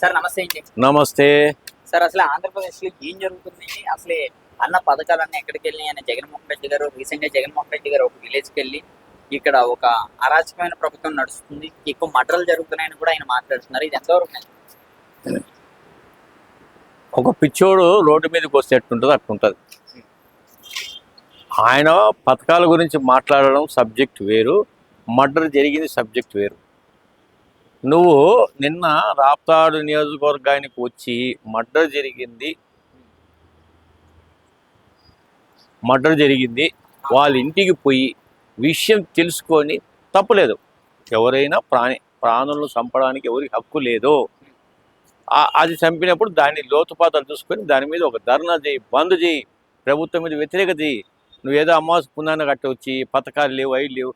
Sir నమస్తే అండి. నమస్తే. సార్ అసలు ఆంధ్రప్రదేశ్లో ఏం జరుగుతుంది? అసలే అన్న పథకాలన్నీ ఎక్కడికి వెళ్ళి ఆయన జగన్మోహన్ రెడ్డి గారు రీసెంట్గా జగన్మోహన్ రెడ్డి గారు ఒక విలేజ్కి వెళ్ళి ఇక్కడ ఒక అరాచకమైన ప్రభుత్వం నడుస్తుంది. ఎక్కువ మటలు జరుగుతున్నాయని కూడా ఆయన మాట్లాడుతున్నారు. ఇది ఎంతవరకు? ఒక పిచ్చోడు రోడ్డు మీదకి వస్తే ఎట్టుంటుంది అట్టుంటుంది. ఆయన పథకాల గురించి మాట్లాడడం సబ్జెక్ట్ వేరు మర్డర్ జరిగింది సబ్జెక్ట్ వేరు. నువ్వు నిన్న రాప్తాడు నియోజకవర్గానికి వచ్చి మర్డర్ జరిగింది. మర్డర్ జరిగింది. వాళ్ళ ఇంటికి పోయి విషయం తెలుసుకొని తప్పలేదు. ఎవరైనా ప్రాణి ప్రాణులను చంపడానికి ఎవరికి హక్కు లేదు అది చంపినప్పుడు దాన్ని లోతుపాతలు చూసుకొని దాని మీద ఒక ధర్నా చేయి బంద్ చేయి ప్రభుత్వం మీద వ్యతిరేకత చేయి. నువ్వేదో అమావాస పుణ్యాన్ని కట్టవచ్చి పథకాలు లేవు ఐదు లేవు.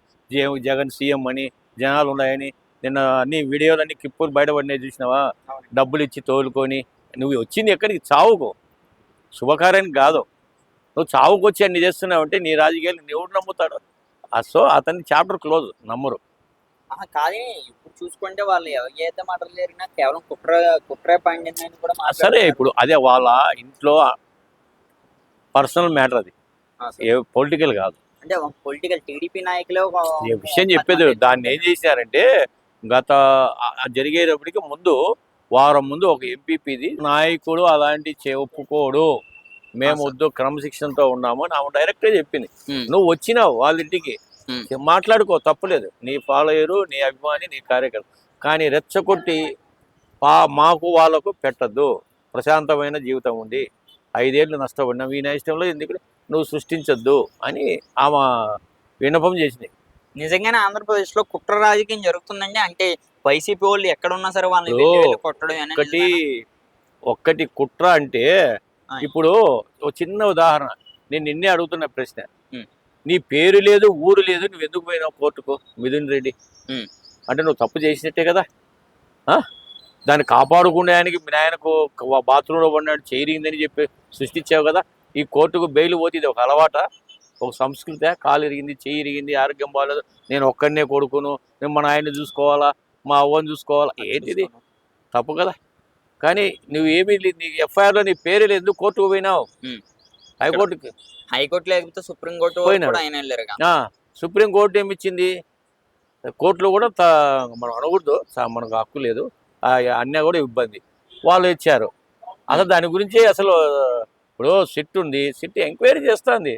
జగన్ సీఎం అని జనాలు ఉన్నాయని నిన్న అన్ని వీడియోలు అన్ని క్లిప్పులు బయటపడినాయి చూసినావా. డబ్బులు ఇచ్చి తోలుకొని నువ్వు వచ్చింది ఎక్కడికి? చావుకు. శుభకార్యానికి కాదు. నువ్వు చావుకు వచ్చి అన్ని చేస్తున్నావు అంటే నీ రాజకీయాలు ఎవడు నమ్ముతాడు? సో అతని చాప్టర్ క్లోజ్ నమ్మరు. కాదే ఇప్పుడు చూసుకుంటే వాళ్ళు ఎవరైతే మటలు జరిగినా కేవలం కుట్ర కుట్రే పండిందని కూడా సరే. ఇప్పుడు అదే వాళ్ళ ఇంట్లో పర్సనల్ మ్యాటర్ అది. పొలిటికల్ కాదు. అంటే పొలిటికల్ టీడీపీ నాయకులు విషయం చెప్పేది దాన్ని ఏం చేశారంటే గత జరిగేటప్పటికి ముందు వారం ముందు ఒక ఎంపీపీది నాయకుడు అలాంటి చే ఒప్పుకోడు. మేము. వద్దు క్రమశిక్షణతో ఉన్నాము అని ఆమె డైరెక్ట్గా చెప్పింది. నువ్వు వచ్చినావు వాళ్ళ ఇంటికి. మాట్లాడుకో తప్పులేదు. నీ ఫాలోయరు నీ అభిమాని నీ కార్యకర్త. కానీ రెచ్చగొట్టి పా మాకు వాళ్ళకు పెట్టద్దు. ప్రశాంతమైన జీవితం ఉంది. ఐదేళ్ళు నష్టపడినాం ఈ నష్టంలో ఎందుకు? నువ్వు సృష్టించొద్దు అని ఆమె విన్నపం చేసింది. నిజంగానే ఆంధ్రప్రదేశ్లో కుట్ర రాజకీయం జరుగుతుందండి. అంటే వైసీపీ వాళ్ళు ఎక్కడ ఉన్నా సరే వాళ్ళని వెళ్ళి కొట్టడం అనేది ఒక్కటి కుట్ర అంటే. ఇప్పుడు ఒక చిన్న ఉదాహరణ. నేను నిన్నే అడుగుతున్న ప్రశ్న. నీ పేరు లేదు ఊరు లేదు నువ్వు ఎందుకు పోయినావు కోర్టుకు? మిథున్ రెడ్డి. అంటే నువ్వు తప్పు చేసినట్టే కదా. ఆ? దాన్ని కాపాడుకునేదానికి మీ నాయనకు బాత్రూంలో పడినాడు చేరిందని చెప్పి సృష్టించావు కదా. ఈ కోర్టుకు బెయిల్ పోతే ఇది ఒక అలవాట? ఒక సంస్కృతి కాలు ఇరిగింది చెయ్యి ఇరిగింది ఆరోగ్యం బాగాలేదు నేను ఒక్కడనే కొడుకును నేను మా నాయన్ని చూసుకోవాలా మా అవ్వని చూసుకోవాలా ఏంటిది? తప్పు కదా. కానీ నువ్వు ఏమీ నీ ఎఫ్ఐఆర్లో నీ పేరు లేదు కోర్టుకు పోయినావు. హైకోర్టుకి హైకోర్టు లేకపోతే సుప్రీం కోర్టు పోయినాడు. కూడా ఆయన వెళ్ళారు ఆ, సుప్రీం కోర్టు ఏమి ఇచ్చింది కోర్టులో కూడా మనం అనకూడదు మనకు హక్కు లేదు అన్నీ కూడా ఇబ్బంది. వాళ్ళు ఇచ్చారు. అసలు దాని గురించి అసలు ఇప్పుడు సిట్ ఉంది సిట్ ఎంక్వైరీ చేస్తుంది.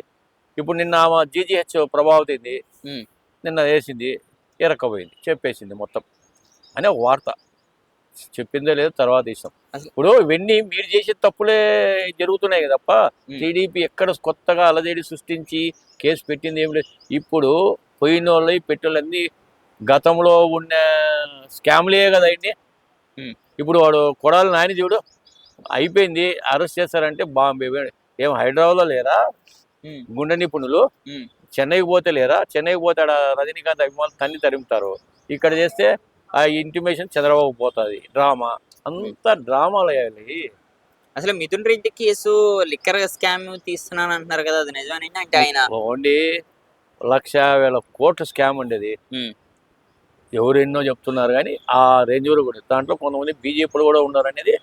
ఇప్పుడు నిన్న ఆమె జీజీహెచ్ ప్రభావితమైంది ఉమ్. నిన్న వేసింది ఎరక్కపోయింది చెప్పేసింది మొత్తం. అనే వార్త. చెప్పిందో లేదో తర్వాత అసలు- ఇప్పుడు ఇవన్నీ మీరు చేసే తప్పులే జరుగుతున్నాయి తప్ప. టీడీపీ ఎక్కడ కొత్తగా అలజడి సృష్టించి కేసు పెట్టింది ఏం లేదు. ఇప్పుడు పోయిన వాళ్ళు పెట్టోళ్ళన్నీ గతంలో ఉన్న స్కామ్లే కదా ఉమ్. ఇప్పుడు వాడు కొడాలి నాయన చూడు. అయిపోయింది అరెస్ట్ చేస్తారంటే బాంబే. ఏం హైదరాబాద్లో లేరా. గుండె నిపుణులు. చెన్నైకి పోతే లేరా? చెన్నైకి పోతే ఆడ రజనీకాంత్ అభిమానులు తన్ని తరుముతారు. ఇక్కడ చేస్తే ఆ ఇంటిమేషన్ చంద్రబాబు పోతుంది. డ్రామా. అంతా డ్రామాలు అసలు Mithun Reddy case liquor scam తీస్తున్నాను అంటున్నారు కదా అది నిజమేనండి అంటే ఆయన ఓన్లీ లక్ష వేల కోట్ల స్కామ్ ఉండేది. ఎవరు ఎన్నో చెప్తున్నారు కానీ ఆ రేంజ్ వరకు కూడా దాంట్లో కొంతమంది బీజేపీలు కూడా ఉన్నారు అనేది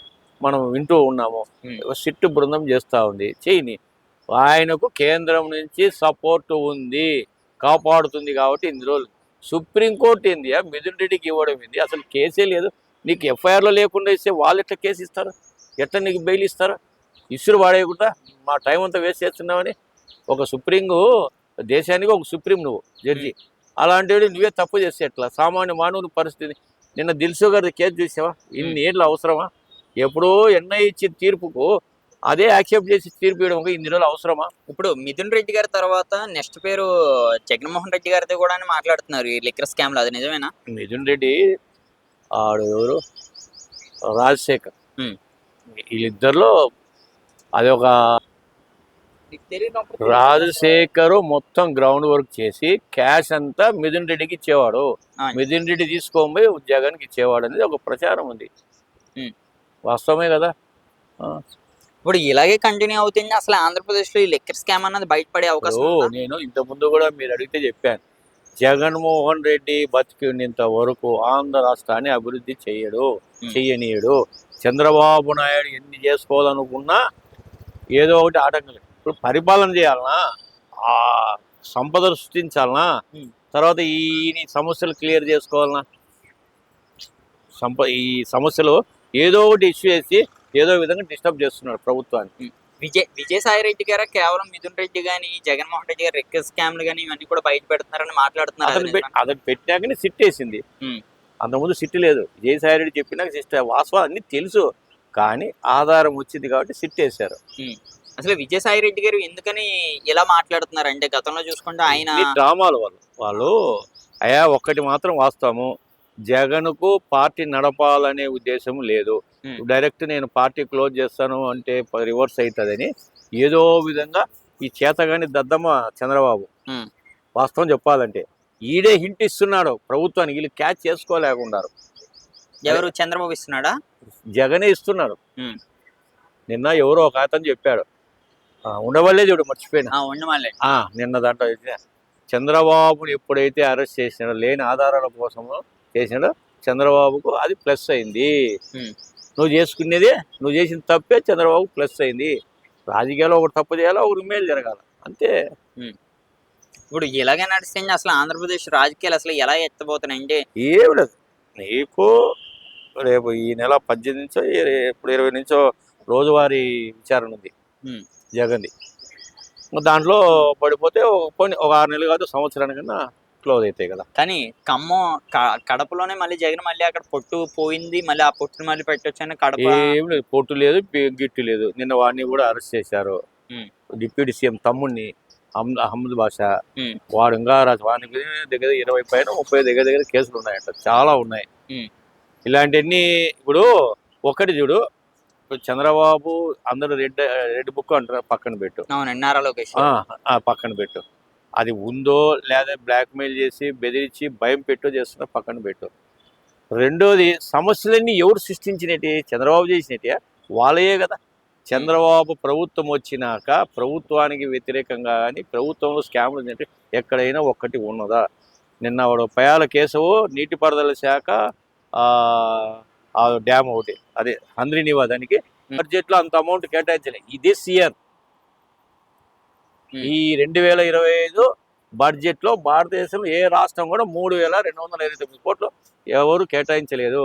మనం వింటూ ఉన్నాము. సిట్టు బృందం చేస్తూ ఉంది. చేయని ఆయనకు కేంద్రం నుంచి సపోర్ట్ ఉంది కాపాడుతుంది కాబట్టి ఇన్ని రోజులు. సుప్రీంకోర్టు ఏంది? ఆ మిథున్ రెడ్డికి ఇవ్వడం ఏంది? అసలు కేసే లేదు. నీకు ఎఫ్ఐఆర్లో లేకుండా ఇస్తే వాళ్ళు ఎట్లా కేసు ఇస్తారు? ఎట్లా నీకు బెయిల్ ఇస్తారు? ఇసురు వాడేయకుండా మా టైం అంతా వేస్ట్ చేస్తున్నామని ఒక సుప్రీంకు దేశానికి ఒక సుప్రీం నువ్వు జడ్జి. అలాంటి నువ్వే తప్పు చేస్తే ఎట్లా? సామాన్య మానవుని పరిస్థితి. నిన్న దిల్సు గారి కేసు చూసావా? ఇన్ని ఏళ్ళు అవసరమా? ఎప్పుడో ఎన్ఐ ఇచ్చిన తీర్పుకు అదే యాక్సెప్ట్ చేసి తీర్పు ఇవ్వడం ఒక ఇన్ని రోజులు అవసరమా? ఇప్పుడు మిథున్ రెడ్డి గారి తర్వాత నెక్స్ట్ పేరు జగన్మోహన్ రెడ్డి గారిది కూడా అని మాట్లాడుతున్నారు ఈ లిక్కర్ స్కామ్లో అది నిజమేనా? మిథున్ రెడ్డి ఆడు ఎవరు? రాజశేఖర్. వీళ్ళిద్దరిలో అది ఒక రాజశేఖర్ మొత్తం గ్రౌండ్ వర్క్ చేసి క్యాష్ అంతా మిథున్ రెడ్డికి ఇచ్చేవాడు. మిథున్ రెడ్డి తీసుకొని పోయి జగన్కి ఇచ్చేవాడు అనేది ఒక ప్రచారం ఉంది. వాస్తవమే కదా. ఇప్పుడు ఇలాగే కంటిన్యూ అవుతుంది. అసలు ఆంధ్రప్రదేశ్లో ఈ లిక్కర్ స్కామ్ అన్నది బయటపడే అవకాశం ఉందా? నేను ఇంత ముందు కూడా మీరు అడిగితే చెప్పాను. జగన్మోహన్ రెడ్డి బతికి ఉన్నంత వరకు ఆంధ్ర రాష్ట్రాన్ని అభివృద్ధి చేయడు Hmm. చెయ్యనీయడు చంద్రబాబు నాయుడు ఎన్ని చేసుకోవాలనుకున్నా ఏదో ఒకటి ఆటంకం ఇప్పుడు పరిపాలన చేయాలనా? ఆ సంపద సృష్టించాలనా. తర్వాత ఈ ఈ సమస్యలు క్లియర్ చేసుకోవాలనా? సంప ఈ సమస్యలు ఏదో ఒకటి ఇష్యూ చేసి ఏదో విధంగా డిస్టర్బ్ చేస్తున్నాడు ప్రభుత్వాన్ని. విజయ్ విజయసాయి రెడ్డి గారు? కేవలం మిథున్ రెడ్డి గాని జగన్మోహన్ రెడ్డి గారు రెక్క స్కామ్లు గాని ఇవన్నీ కూడా బయట పెడుతున్నారని మాట్లాడుతున్నారు అతను అది పెట్- నిజమా? అతను పెట్టాకనే సిట్ వేసింది. అంతకుముందు సిట్ లేదు. విజయసాయి రెడ్డి చెప్పినాక సిట్ వాస్తవాలు అన్ని తెలుసు. కానీ ఆధారం వచ్చింది కాబట్టి సిట్ వేశారు అసలు విజయసాయి రెడ్డి గారు ఎందుకని ఇలా మాట్లాడుతున్నారు? అంటే గతంలో చూసుకుంటే ఆయన డ్రామాలు వాళ్ళు. వాళ్ళు అయా ఒక్కటి మాత్రం వాస్తవము. జగన్కు పార్టీ నడపాలనే ఉద్దేశం లేదు. డైరెక్ట్ నేను పార్టీ క్లోజ్ చేస్తాను అంటే రివర్స్ అవుతుందని ఏదో విధంగా ఈ చేతగాని దద్దమ్మ చంద్రబాబు. వాస్తవం చెప్పాలంటే ఈడే హింట్ ఇస్తున్నాడు ప్రభుత్వానికి. వీళ్ళు క్యాచ్ చేసుకోలేకున్నారు ఎవరు? చంద్రబాబు ఇస్తున్నాడా? జగనే ఇస్తున్నాడు. నిన్న ఎవరో ఒక అతను చెప్పాడు. ఉండవల్లే చూడు మర్చిపోయినా. నిన్న దాంట్లో చంద్రబాబుని ఎప్పుడైతే అరెస్ట్ చేసినాడో లేని ఆధారాల కోసం చేసినాడో. చంద్రబాబుకు అది ప్లస్ అయింది. నువ్వు చేసుకునేది నువ్వు చేసిన తప్పే చంద్రబాబు ప్లస్ అయింది. రాజకీయాల్లో ఒకటి తప్పు చేయాలి ఒకటి మేలు జరగాలి. అంతే. ఇప్పుడు ఇలాగే నడిస్తే అసలు ఆంధ్రప్రదేశ్ రాజకీయాలు అసలు ఎలా ఎత్తబోతున్నాయి అంటే? ఏమి లేదు. నీకు రేపు ఈ నెల పద్దెనిమిది నుంచో ఇప్పుడు ఇరవై నుంచో రోజువారీ విచారణ ఉంది. జగన్ది. దాంట్లో పడిపోతే ఒక ఆరు నెలలు కాదు సంవత్సరానికన్నా క్లోజ్ అవుతాయి కదా. కానీ ఖమ్మం క- కడపలోనే మళ్ళీ జగన్ మళ్ళీ అక్కడ పొట్టు పోయింది మళ్ళీ ఆ పొట్టుని మళ్ళీ పెట్టొచ్చు అని కడప ఏం లేదు పొట్టు లేదు గిట్టు లేదు. నిన్న వాడిని కూడా అరెస్ట్ చేశారు. డిప్యూటీ సీఎం తమ్ముడిని అహ్మద్ బాషా. వాడు ఇంకా వాడికి దగ్గర ఇరవై పైన ముప్పై దగ్గర దగ్గర కేసులు ఉన్నాయంట. చాలా ఉన్నాయి. ఇలాంటివన్నీ ఇప్పుడు ఒకటి చూడు. ఇప్పుడు చంద్రబాబు అందరూ రెడ్ రెడ్ బుక్ అంటారు పక్కన పెట్టు. నారా లోకేష్ పక్కన పెట్టు. అది ఉందో లేదా బ్లాక్మెయిల్ చేసి బెదిరించి భయం పెట్టో చేస్తున్నా పక్కన పెట్టు. రెండోది సమస్యలన్నీ ఎవరు సృష్టించినట్టు? చంద్రబాబు చేసినట్టే వాళ్ళయే కదా. చంద్రబాబు ప్రభుత్వం వచ్చినాక ప్రభుత్వానికి వ్యతిరేకంగా కానీ ప్రభుత్వంలో స్కామ్లు ఎక్కడైనా ఒక్కటి ఉన్నదా? నిన్న వాడు పయాల కేశవు నీటిపారుదల శాఖ డ్యామ్ ఒకటి అదే హంద్రి నివాదానికి బడ్జెట్లో అంత అమౌంట్ కేటాయించలే. ఇది Hmm. ఈ రెండు వేల ఇరవై ఐదు బడ్జెట్లో భారతదేశంలో ఏ రాష్ట్రం కూడా మూడు వేల రెండు వందల ఇరవై తొమ్మిది కోట్లు ఎవరు కేటాయించలేదు.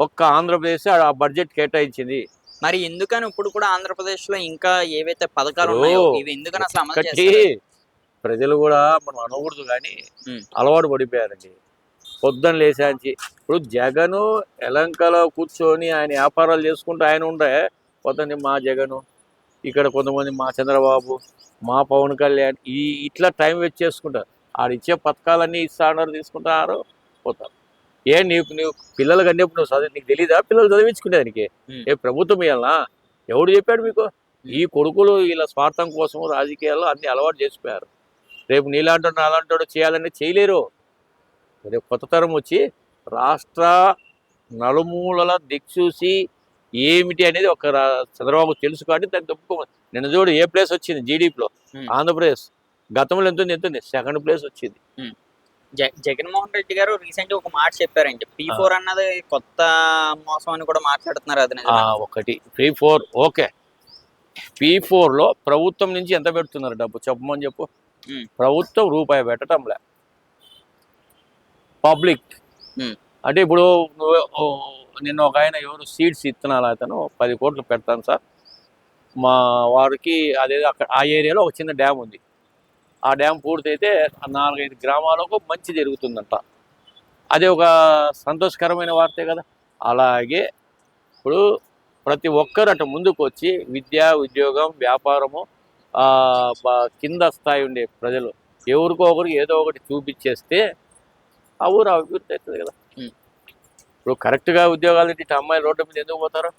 ఒక్క ఆంధ్రప్రదేశ్ ఆ బడ్జెట్ కేటాయించింది. మరి ఎందుకని ఇప్పుడు కూడా ఆంధ్రప్రదేశ్లో ఇంకా ఏవైతే పథకాలు ఇప్పుడు ఉన్నాయో ఇవి ఎందుకని అసలు అమలు ప్రజలు కూడా మనం అనకూడదు కానీ. అలవాటు పడిపోయారండి. పొద్దున్న లేచాంచి. ఇప్పుడు జగను ఎలంకలో కూర్చొని ఆయన వ్యాపారాలు చేసుకుంటూ ఆయన ఉండే పొద్దున్న మా జగను. ఇక్కడ కొంతమంది మా చంద్రబాబు మా పవన్ కళ్యాణ్ ఈ ఇట్లా టైం వేస్ట్ చేసుకుంటారు. ఆడిచ్చే పథకాలన్నీ ఇస్తాడారు తీసుకుంటారు పోతారు. ఏ నీకు నీకు పిల్లలు కన్నప్పుడు నువ్వు చదివి నీకు తెలీదా? పిల్లలు చదివించుకునేదానికి Hmm. ఏ ప్రభుత్వం ఇవ్వాలనా ఎవడు చెప్పాడు మీకు? ఈ కొడుకులు వీళ్ళ స్వార్థం కోసం రాజకీయాల్లో అన్ని అలవాటు చేసిపోయారు. రేపు నీలాంటి నాలాంటి చేయాలని చేయలేరు. రేపు కొత్త తరం వచ్చి రాష్ట్ర నలుమూలల దిక్చూసి ఏమిటి అనేది ఒక చంద్రబాబు తెలుసు కాబట్టి దాన్ని తప్పుకో నిన్న చూడు ఏ ప్లేస్ వచ్చింది? జీడీపీలో. ఆంధ్రప్రదేశ్. గతంలో ఎంత ఉంది? ఎంత ఉంది? సెకండ్ ప్లేస్ వచ్చింది. జగన్మోహన్ రెడ్డి గారు రీసెంట్ ఒక మాట చెప్పారండి. పీ. ఫోర్ అన్నది కొత్త మోసం అని కూడా మాట్లాడుతున్నారు అది? ఒకటి. P four okay. పీ ఫోర్లో ప్రభుత్వం నుంచి ఎంత పెడుతున్నారు డబ్బు? చెప్పమని చెప్పు. ప్రభుత్వం రూపాయి పెట్టడంలే పబ్లిక్. అంటే ఇప్పుడు నిన్న ఒక ఆయన ఎవరు సీడ్స్ ఇత్తనాలు అతను పది కోట్లు పెడతాను సార్. మా వారికి అదే అక్కడ ఆ ఏరియాలో ఒక చిన్న డ్యామ్ ఉంది. ఆ డ్యామ్ పూర్తయితే నాలుగైదు గ్రామాలకు మంచి జరుగుతుందంట. అది ఒక సంతోషకరమైన వార్తే కదా. అలాగే ఇప్పుడు ప్రతి ఒక్కరు అటు ముందుకు వచ్చి విద్య ఉద్యోగం వ్యాపారము కింద స్థాయి ఉండే ప్రజలు ఎవరికో ఒకరికి ఏదో ఒకటి చూపించేస్తే ఆ ఊరు అభివృద్ధి అవుతుంది కదా. ఇప్పుడు కరెక్ట్గా ఉద్యోగాలు ఇటు అమ్మాయిలు రోడ్డు మీద ఎందుకు పోతారు.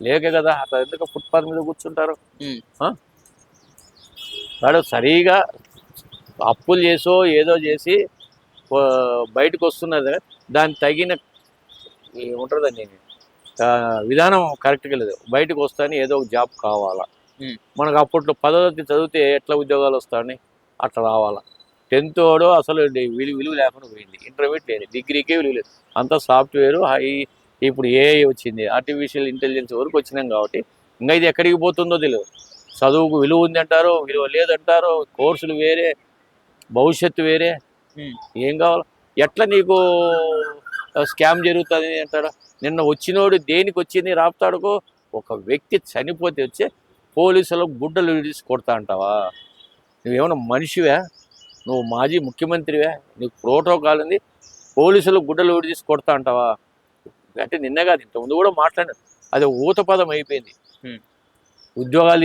లేక కదా అట్లా ఎందుకు ఫుట్పాత్ మీద కూర్చుంటారు? వాడు సరిగా అప్పులు చేసో ఏదో చేసి బయటకు వస్తున్నది దానికి తగిన ఏముంటుందండి విధానం కరెక్ట్గా లేదు. బయటకు వస్తానే ఏదో ఒక జాబ్ కావాలా. మనకు అప్పట్లో పదవి చదివితే ఎట్లా ఉద్యోగాలు వస్తాయని అట్లా రావాలా. టెన్త్ వాడు అసలు విలువ విలువ లేకుండా పోయింది. ఇంటర్మీడియట్ లేదు. డిగ్రీకే విలువ లేదు. అంతా సాఫ్ట్వేర్ హై ఇప్పుడు ఏఐ వచ్చింది. ఆర్టిఫిషియల్ ఇంటెలిజెన్స్ వరకు వచ్చినాం కాబట్టి ఇంకా ఇది ఎక్కడికి పోతుందో తెలియదు చదువుకు విలువ ఉంది అంటారు విలువ లేదంటారు కోర్సులు వేరే భవిష్యత్తు వేరే. ఏం కావాలి? ఎట్లా నీకు స్కామ్ జరుగుతుంది అంటాడు? నిన్న వచ్చినోడు దేనికి వచ్చింది రాపుతాడుకో? ఒక వ్యక్తి చనిపోతే వచ్చి పోలీసులు గుడ్డలు విడిచి కొడతా అంటావా? నువ్వేమన్నా మనిషివా? నువ్వు మాజీ ముఖ్యమంత్రివే నీకు ప్రోటోకాల్ ఉంది పోలీసులు గుడ్డలు విడిచి కొడతా అంటావా అంటే నిన్న కాదు ఇంత ముందు కూడా మాట్లాడాను అది ఊత పదం అయిపోయింది. ఉద్యోగాలు